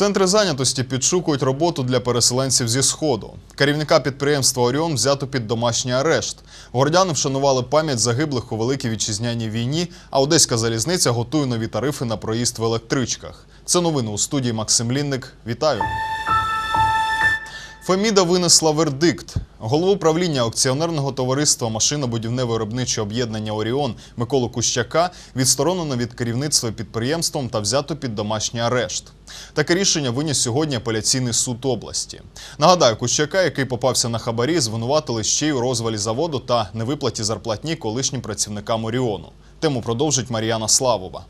Центри зайнятості підшукують роботу для переселенців зі сходу. Керівника підприємства Оріон взято під домашній арешт. Городяни вшанували пам'ять загиблих у великій вітчизняній війні. А Одеська залізниця готує нові тарифи на проїзд в електричках. Це новини у студії Максим Лінник. Вітаю. Феміда винесла вердикт. Голову правління акціонерного товариства Машинобудівне виробниче об'єднання Оріон Миколу Кущака відсторонено від керівництва підприємством та взято під домашній арешт. Таке рішення виніс сьогодні апеляційний суд області. Нагадаю, Кущака, який попався на хабарі, звинуватили ще й у розвалі заводу та невиплаті зарплатні колишнім працівникам Оріону. Тему продовжить Мар'яна Славова.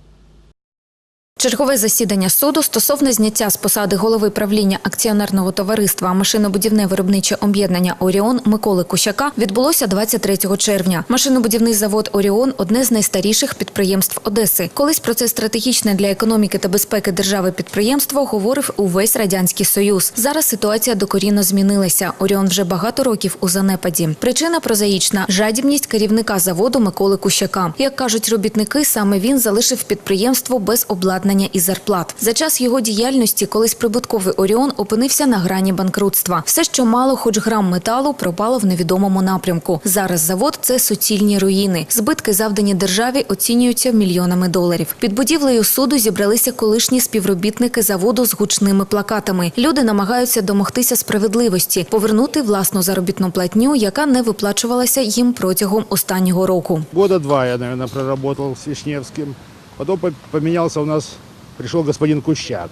Чергове засідання суду стосовно зняття з посади голови правління акціонерного товариства Машинобудівне виробниче об'єднання Оріон Миколи Кущака відбулося 23 червня. Машинобудівний завод Оріон одне з найстаріших підприємств Одеси. Колись про це стратегічне для економіки та безпеки держави підприємство говорив увесь радянський союз. Зараз ситуація докорінно змінилася. Оріон вже багато років у занепаді. Причина прозаїчна жадібність керівника заводу Миколи Кущака. Як кажуть робітники, саме він залишив підприємство без обладнання і зарплат. За час його діяльності колись прибутковий Оріон опинився на грані банкрутства. Все, що мало, хоч грам металу, пропало в невідомому напрямку. Зараз завод це суцільні руїни. Збитки, завдані державі, оцінюються мільйонами доларів. Під будівлею суду зібралися колишні співробітники заводу з гучними плакатами. Люди намагаються домогтися справедливості, повернути власну заробітну платню, яка не виплачувалася їм протягом останнього року. Года два я, наверное, проработал с Вишневским. Потом по- поменялся у нас, пришел господин Кущак.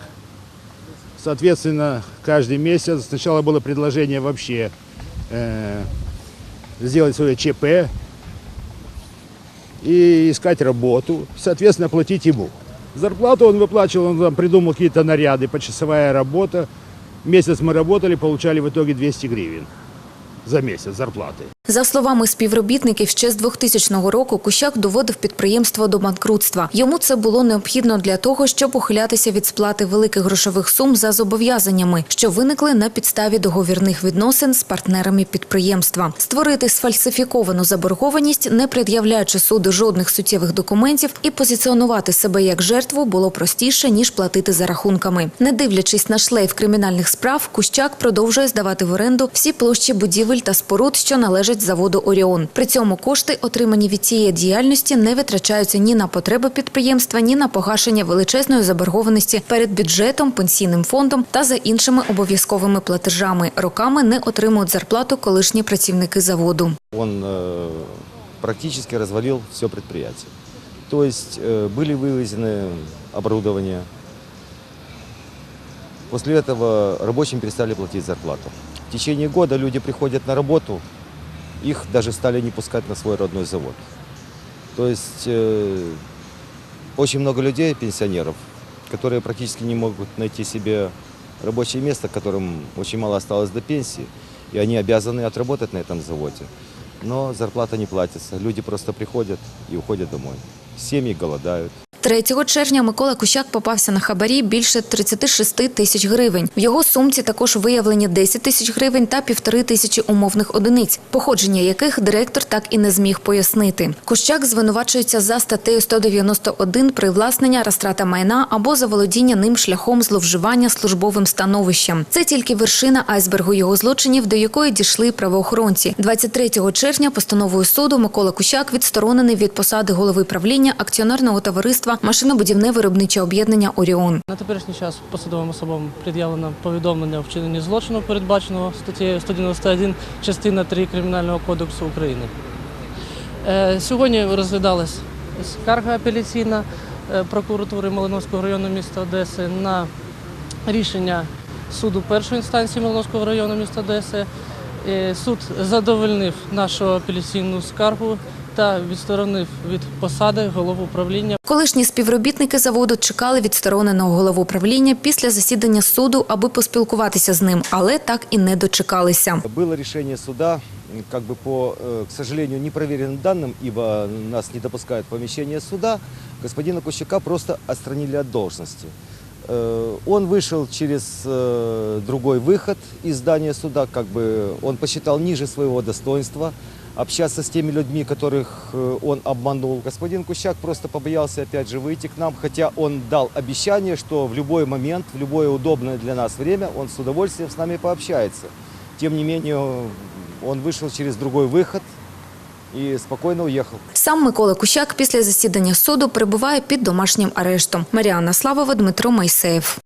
Соответственно, каждый месяц сначала было предложение вообще э, сделать свое ЧП и искать работу, соответственно, платить ему. Зарплату он выплачивал, он там придумал какие-то наряды, почасовая работа. Месяц мы работали, получали в итоге 200 гривен за месяц зарплаты. За словами співробітників, ще з 2000 року Кущак доводив підприємство до банкрутства. Йому це було необхідно для того, щоб ухилятися від сплати великих грошових сум за зобов'язаннями, що виникли на підставі договірних відносин з партнерами підприємства. Створити сфальсифіковану заборгованість, не пред'являючи суду жодних суттєвих документів, і позиціонувати себе як жертву було простіше ніж платити за рахунками. Не дивлячись на шлейф кримінальних справ, Кущак продовжує здавати в оренду всі площі будівель та споруд, що належать заводу Оріон. При цьому кошти, отримані від цієї діяльності, не витрачаються ні на потреби підприємства, ні на погашення величезної заборгованості перед бюджетом, пенсійним фондом та за іншими обов'язковими платежами. Роками не отримують зарплату колишні працівники заводу. Он э, практически развалил все предприятие. То есть э, были вывезены оборудование. После этого рабочим перестали платить зарплату. В течение года люди приходят на работу, их даже стали не пускать на свой родной завод. То есть э, очень много людей, пенсионеров, которые практически не могут найти себе рабочее место, которым очень мало осталось до пенсии, и они обязаны отработать на этом заводе. Но зарплата не платится. Люди просто приходят и уходят домой. Семьи голодают. 3 червня Микола Кущак попався на хабарі більше 36 тисяч гривень. В його сумці також виявлені 10 тисяч гривень та півтори тисячі умовних одиниць, походження яких директор так і не зміг пояснити. Кущак звинувачується за статтею 191 привласнення, розтрата майна або за володіння ним шляхом зловживання службовим становищем. Це тільки вершина айсбергу його злочинів, до якої дійшли правоохоронці. 23 червня постановою суду Микола Кущак відсторонений від посади голови правління акціонерного товариства машинобудівне виробниче об'єднання Оріон. На теперішній час посадовим особам пред'явлено повідомлення у вчиненні злочину, передбаченого статтею 191 частина 3 Кримінального кодексу України. Е, Сьогодні розглядалась скарга апеляційна е, прокуратури Малиновського району міста Одеси на рішення суду першої інстанції Малиновського району міста Одеси. Е, Суд задовольнив нашу апеляційну скаргу та відсторонив від посади голову управління Колишні співробітники заводу чекали відстороненого голову правління після засідання суду, аби поспілкуватися з ним, але так і не дочекалися. Было решение суда м, как бы по, э, к сожалению, непроверенным данным, ибо нас не допускают в помещение суда, господина Кущака просто отстранили от должности. Э, Он вышел через э, другой выход из здания суда, как бы он посчитал ниже своего достоинства общаться с теми людьми, которых э, он обманул. Господин Кущак просто побоялся опять же выйти к нам, хотя он дал обещание, что в любой момент, в любое удобное для нас время он с удовольствием с нами пообщается. Тем не менее, он вышел через другой выход и спокойно уехал. Сам Микола Кущак після засідання суду перебуває під домашнім арештом. Маріанна Славова, Дмитро Майсеєв.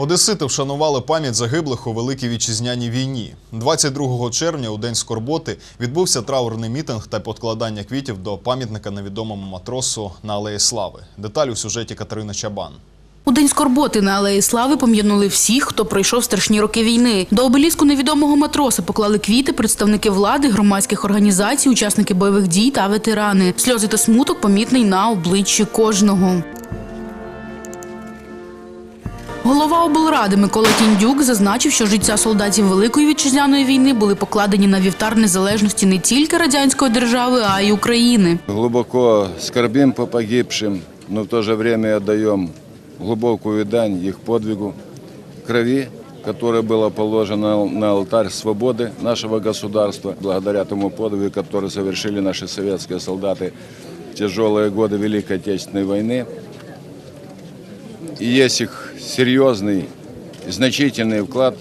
Одесити вшанували пам'ять загиблих у Великій Вітчизняній війні. 22 червня, у день скорботи, відбувся траурний мітинг та подкладання квітів до пам'ятника невідомому матросу на Алеї Слави. Деталі у сюжеті Катерини Чабан. У день скорботи на Алеї Слави пом'янули всіх, хто пройшов страшні роки війни. До обеліску невідомого матроса поклали квіти представники влади, громадських організацій, учасники бойових дій та ветерани. Сльози та смуток помітний на обличчі кожного. Голова облради Микола Тіндюк зазначив, що життя солдатів Великої вітчизняної війни були покладені на вівтар незалежності не тільки радянської держави, а й України. Глубоко скорбим по погибшим, но в то же время отдаем глубокую дань их подвигу, крови, которая была положена на алтарь свободы нашего государства. Благодаря тому подвигу, который совершили наши советские солдаты в тяжелые годы Великой Отечественной войны, и есть их серьезный, значительный вклад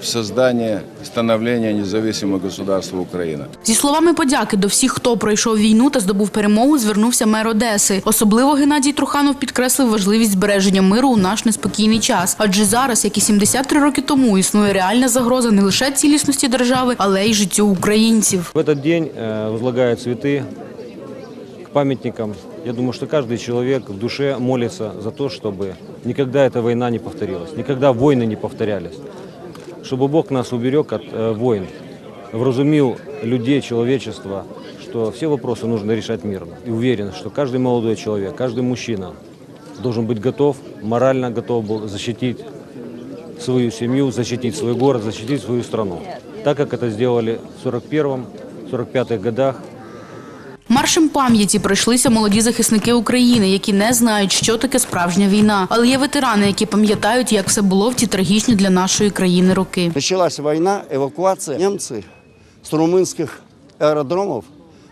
в создание, становление независимого государства Украина. Зі словами подяки до всіх, хто пройшов війну та здобув перемогу, звернувся мер Одеси. Особливо Геннадій Труханов підкреслив важливість збереження миру у наш неспокійний час. Адже зараз, як і 73 роки тому, існує реальна загроза не лише цілісності держави, але й життю українців. В этот день э, возлагают цветы к памятникам. Я думаю, что каждый человек в душе молится за то, чтобы никогда эта война не повторилась, никогда войны не повторялись, чтобы Бог нас уберег от э, войн, вразумил людей, человечества, что все вопросы нужно решать мирно. И уверен, что каждый молодой человек, каждый мужчина должен быть готов, морально готов был защитить свою семью, защитить свой город, защитить свою страну. Так как это сделали в 41-м, 45-х годах Маршем пам'яті пройшлися молоді захисники України, які не знають, що таке справжня війна. Але є ветерани, які пам'ятають, як все було в ті трагічні для нашої країни роки. Началась война, эвакуация. Немцы с румынских аэродромов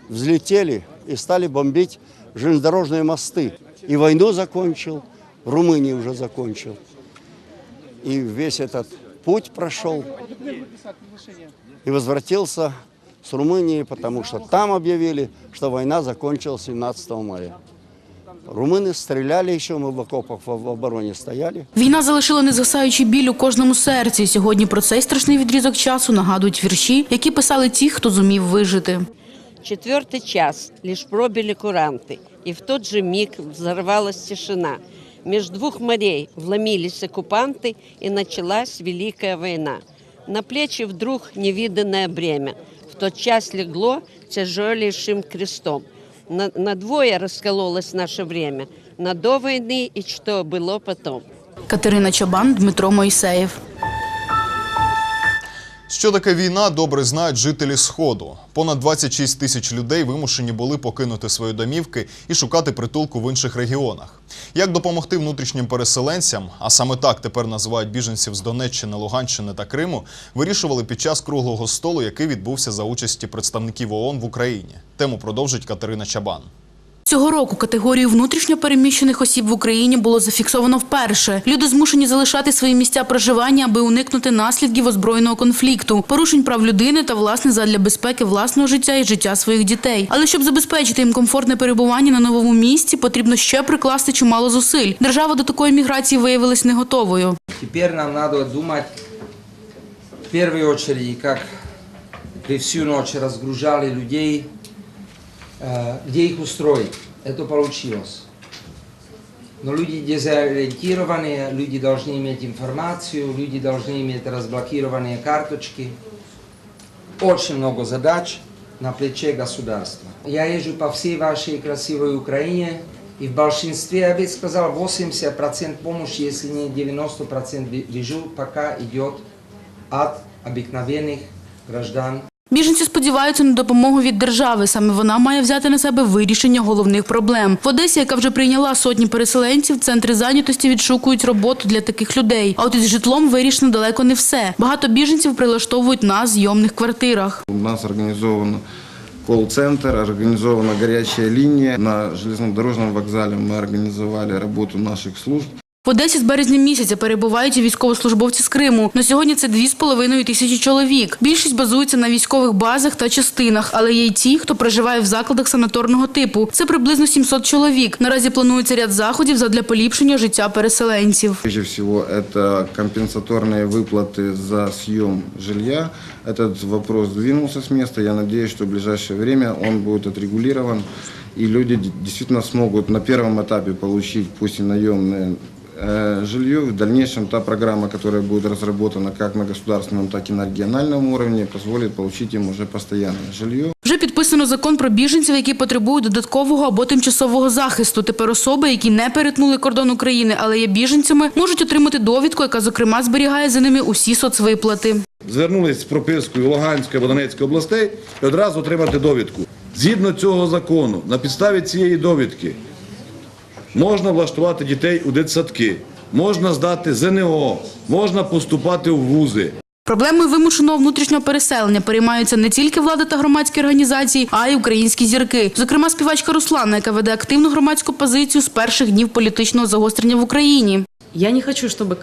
взлетели и стали бомбить железнодорожные мосты. И войну закончил, в Румынии уже закончил. И весь этот путь прошел. И возвратился с Румынии, потому что там объявили, что война закончилась 17 мая. Румыны стреляли еще, мы в окопах в в обороне стояли. Війна залишила незгасаючий біль у кожному серці. Сьогодні про цей страшний відрізок часу нагадують вірші, які писали ті, хто зумів вижити. Четвертый час, лишь пробили куранты, и в тот же миг взорвалась тишина. Меж двух морей вломились оккупанты, и началась Великая война. На плечи вдруг невиданное бремя. В тот час легло тяжелейшим крестом. На, на двое раскололось наше время, на до і что було потом. Катерина Чабан, Дмитро Мойсеєв. Що таке війна, добре знають жителі Сходу. Понад 26 тисяч людей вимушені були покинути свої домівки і шукати притулку в інших регіонах. Як допомогти внутрішнім переселенцям, а саме так тепер називають біженців з Донеччини, Луганщини та Криму, вирішували під час круглого столу, який відбувся за участі представників ООН в Україні. Тему продовжить Катерина Чабан. Цього року категорію внутрішньо переміщених осіб в Україні було зафіксовано вперше. Люди змушені залишати свої місця проживання, аби уникнути наслідків озброєного конфлікту, порушень прав людини та власне задля безпеки власного життя і життя своїх дітей. Але щоб забезпечити їм комфортне перебування на новому місці, потрібно ще прикласти чимало зусиль. Держава до такої міграції виявилась не готовою. Теперь нам надо думать в первую очередь, как вы всю ночь разгружали людей, где их устроить. Это получилось. Но люди дезориентированные, люди должны иметь информацию, люди должны иметь разблокированные карточки. Очень много задач на плече государства. Я езжу по всей вашей красивой Украине, и в большинстве, я бы сказал, 80% помощи, если не 90% вижу, пока идет от обыкновенных граждан, Біженці сподіваються на допомогу від держави. Саме вона має взяти на себе вирішення головних проблем. В Одесі, яка вже прийняла сотні переселенців, центри зайнятості відшукують роботу для таких людей. А от із житлом вирішено далеко не все. Багато біженців прилаштовують на зйомних квартирах. У нас организован колл-центр, организована горячая линия. На железнодорожном вокзале мы организовали работу наших служб. В Одесі з березня місяця перебувають і військовослужбовці з Криму. На сьогодні це 2,5 тисячі чоловік. Більшість базується на військових базах та частинах, але є й ті, хто проживає в закладах санаторного типу. Це приблизно 700 чоловік. Наразі планується ряд заходів задля поліпшення життя переселенців. Прежде всего, это компенсаторные выплаты за съем жилья. Этот вопрос двинулся с места. Я надеюсь, что в ближайшее время он будет отрегулирован, и люди д- действительно смогут на первом этапе получить, пусть и наемное э, жилье. В дальнейшем та программа, которая будет разработана как на государственном, так и на региональном уровне, позволит получить им уже постоянное жилье. Вже підписано закон про біженців, які потребують додаткового або тимчасового захисту. Тепер особи, які не перетнули кордон України, але є біженцями, можуть отримати довідку, яка зокрема зберігає за ними усі соцвиплати. звернулись з пропискою Луганської або Донецької областей і одразу отримати довідку. Згідно цього закону, на підставі цієї довідки можна влаштувати дітей у дитсадки, можна здати ЗНО, можна поступати в вузи. Проблемою вимушеного внутрішнього переселення переймаються не тільки влада та громадські організації, а й українські зірки. Зокрема, співачка Руслана, яка веде активну громадську позицію з перших днів політичного загострення в Україні. Я не хочу, чтобы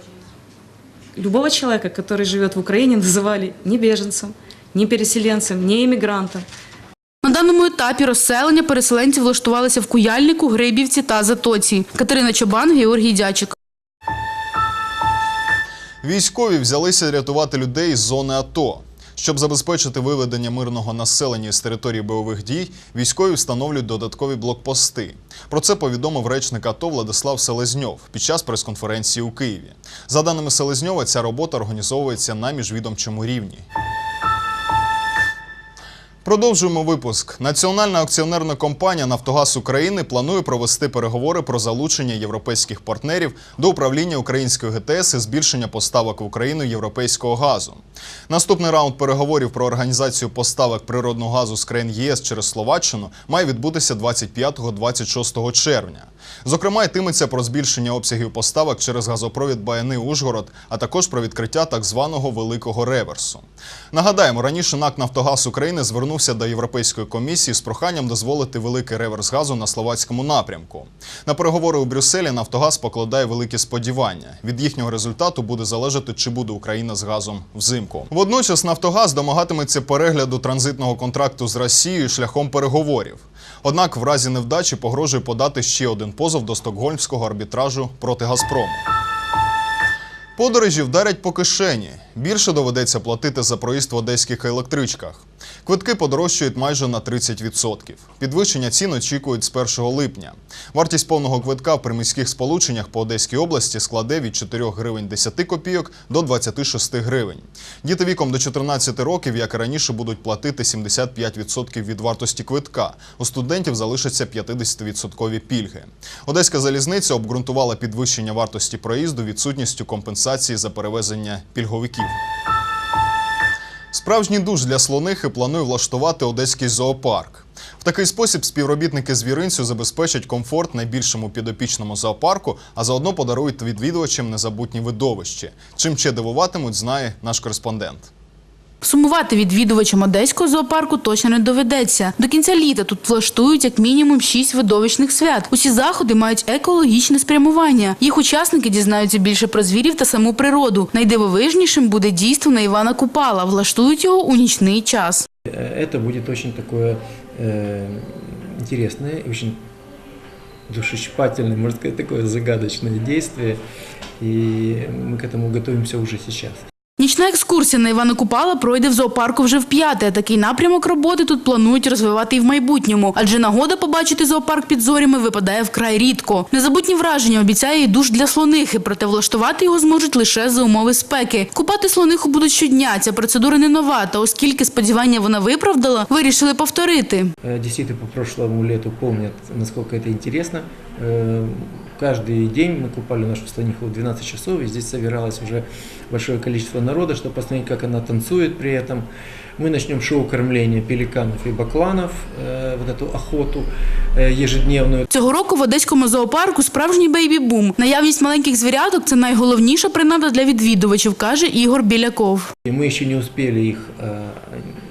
любого человека, который живет в Украине, называли ни беженцем, ни переселенцем, ни иммигрантом. На даному етапі розселення переселенців влаштувалися в Куяльнику, Грибівці та Затоці. Катерина Чобан, Георгій Дячик. Військові взялися рятувати людей з зони АТО. Щоб забезпечити виведення мирного населення з території бойових дій, військові встановлюють додаткові блокпости. Про це повідомив речник АТО Владислав Селезньов під час прес-конференції у Києві. За даними Селезньова, ця робота організовується на міжвідомчому рівні. Продовжуємо випуск. Національна акціонерна компанія Нафтогаз України планує провести переговори про залучення європейських партнерів до управління української ГТС і збільшення поставок в Україну європейського газу. Наступний раунд переговорів про організацію поставок природного газу з країн ЄС через Словаччину має відбутися 25-26 червня. Зокрема, йтиметься про збільшення обсягів поставок через газопровід Баяни Ужгород, а також про відкриття так званого великого реверсу. Нагадаємо, раніше НАК Нафтогаз України звернувся до Європейської комісії з проханням дозволити великий реверс газу на словацькому напрямку. На переговори у Брюсселі Нафтогаз покладає великі сподівання. Від їхнього результату буде залежати, чи буде Україна з газом взимку. Водночас Нафтогаз домагатиметься перегляду транзитного контракту з Росією шляхом переговорів. Однак, в разі невдачі погрожує подати ще один позов до стокгольмського арбітражу проти Газпрому. Подорожі вдарять по кишені. Більше доведеться платити за проїзд в одеських електричках. Квитки подорожчають майже на 30%. Підвищення цін очікують з 1 липня. Вартість повного квитка в приміських сполученнях по Одеській області складе від 4 гривень 10 копійок до 26 гривень. Діти віком до 14 років, як і раніше, будуть платити 75% від вартості квитка. У студентів залишаться 50% пільги. Одеська залізниця обґрунтувала підвищення вартості проїзду відсутністю компенсації за перевезення пільговиків. Справжній душ для слонихи планує влаштувати одеський зоопарк. В такий спосіб співробітники звіринцю забезпечать комфорт найбільшому підопічному зоопарку, а заодно подарують відвідувачам незабутні видовищі. Чим ще дивуватимуть, знає наш кореспондент. Сумувати відвідувачам одеського зоопарку точно не доведеться. До кінця літа тут влаштують як мінімум шість видовищних свят. Усі заходи мають екологічне спрямування. Їх учасники дізнаються більше про звірів та саму природу. Найдивовижнішим буде дійство на Івана Купала. Влаштують його у нічний час. Это будет очень такое э, интересное, и очень душещипательное, можно сказать, такое загадочное действие. И мы к этому готовимся уже сейчас. Нічна екскурсія на Івана Купала пройде в зоопарку вже вп'яте. Такий напрямок роботи тут планують розвивати і в майбутньому, адже нагода побачити зоопарк під зорями випадає вкрай рідко. Незабутні враження обіцяє і душ для слонихи, проте влаштувати його зможуть лише за умови спеки. Купати слониху будуть щодня. Ця процедура не нова. Та оскільки сподівання вона виправдала, вирішили повторити. Э, Действительно, по прошлому лету помнят, насколько это интересно. Э, Каждый день мы купали нашу слониху в 12 часов, и здесь собиралось уже большое количество народа, чтобы посмотреть, как она танцует при этом. Мы начнем шоу кормления пеликанов и бакланов, э, вот эту охоту э, ежедневную. Цього року в одеському зоопарку справжній бейбі-бум. Наявність маленьких звіряток це найголовніша принада для відвідувачів, каже Ігор Біляков. И мы еще не успели их э,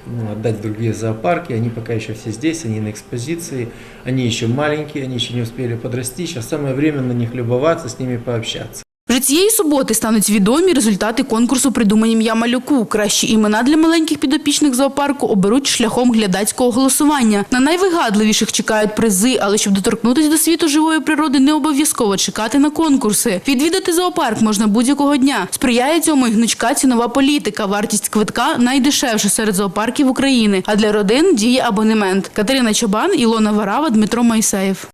ну, отдать в другие зоопарки, они пока еще все здесь, они на экспозиции, они еще маленькие, они еще не успели подрасти, сейчас самое время на них любоваться, с ними пообщаться. Вже цієї суботи стануть відомі результати конкурсу «Придумані ім'я малюку». Кращі імена для маленьких підопічних зоопарку оберуть шляхом глядацького голосування. На найвигадливіших чекають призи, але щоб доторкнутися до світу живої природи, не обов'язково чекати на конкурси. Відвідати зоопарк можна будь-якого дня. Сприяє цьому і гнучка цінова політика. Вартість квитка найдешевша серед зоопарків України. А для родин діє абонемент. Катерина Чобан, Ілона Варава, Дмитро Майсеєв.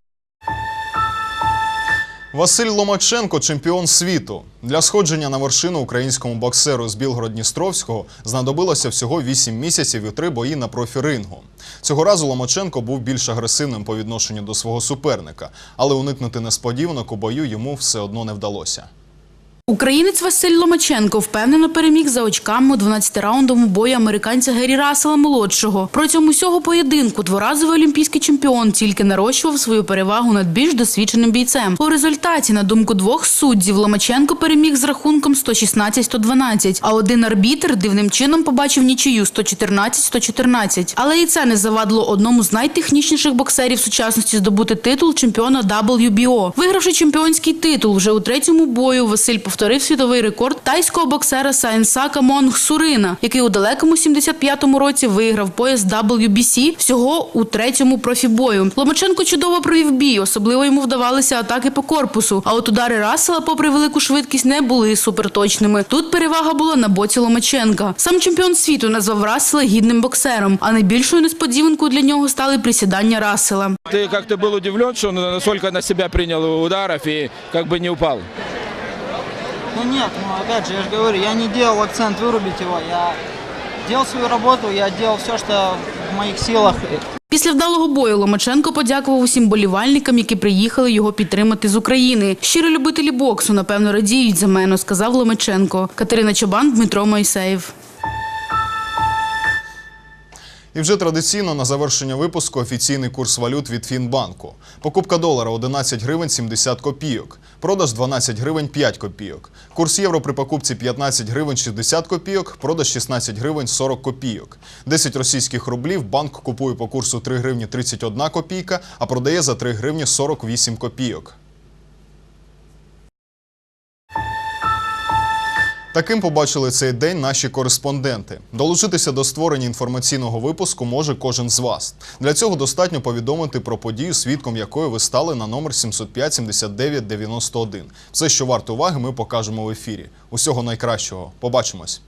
Василь Ломаченко чемпіон світу. Для сходження на вершину українському боксеру з Білгород-Дністровського знадобилося всього 8 місяців і три бої на профірингу. Цього разу Ломаченко був більш агресивним по відношенню до свого суперника, але уникнути несподіванок у бою йому все одно не вдалося. Українець Василь Ломаченко впевнено переміг за очками у 12-раундовому бої американця Гері Рассела молодшого. Протягом усього поєдинку дворазовий олімпійський чемпіон тільки нарощував свою перевагу над більш досвідченим бійцем. У результаті, на думку двох суддів, Ломаченко переміг з рахунком 116-112, а один арбітр дивним чином побачив нічию 114-114. Але і це не завадило одному з найтехнічніших боксерів сучасності здобути титул чемпіона WBO. Вигравши чемпіонський титул вже у третьому бою, Василь повторив світовий рекорд тайського боксера Сайнсака Монг Сурина, який у далекому 75-му році виграв пояс WBC всього у третьому профібою. Ломаченко чудово провів бій, особливо йому вдавалися атаки по корпусу. А от удари Рассела, попри велику швидкість, не були суперточними. Тут перевага була на боці Ломаченка. Сам чемпіон світу назвав Рассела гідним боксером, а найбільшою несподіванкою для нього стали присідання Рассела. Ты как-то был удивлен, что он настолько на себя принял ударов и как бы не упал? Ну нет, ну опять же, я же говорю, я не делал акцент вырубить его, я делал свою работу, я делал все, что в моих силах. Після вдалого бою Ломаченко подякував усім болівальникам, які приїхали його підтримати з України. Щиро любителі боксу, напевно, радіють за мене, сказав Ломаченко. Катерина Чобан, Дмитро Майсеєв. І вже традиційно на завершення випуску офіційний курс валют від Фінбанку. Покупка долара 11 гривень 70 копійок, продаж 12 гривень 5 копійок. Курс євро при покупці 15 гривень 60 копійок, продаж 16 гривень 40 копійок. 10 російських рублів банк купує по курсу 3 гривні 31 копійка, а продає за 3 гривні 48 копійок. Таким побачили цей день наші кореспонденти. Долучитися до створення інформаційного випуску може кожен з вас. Для цього достатньо повідомити про подію, свідком якої ви стали на номер 705 79 91. Все, що варто уваги, ми покажемо в ефірі. Усього найкращого. Побачимось.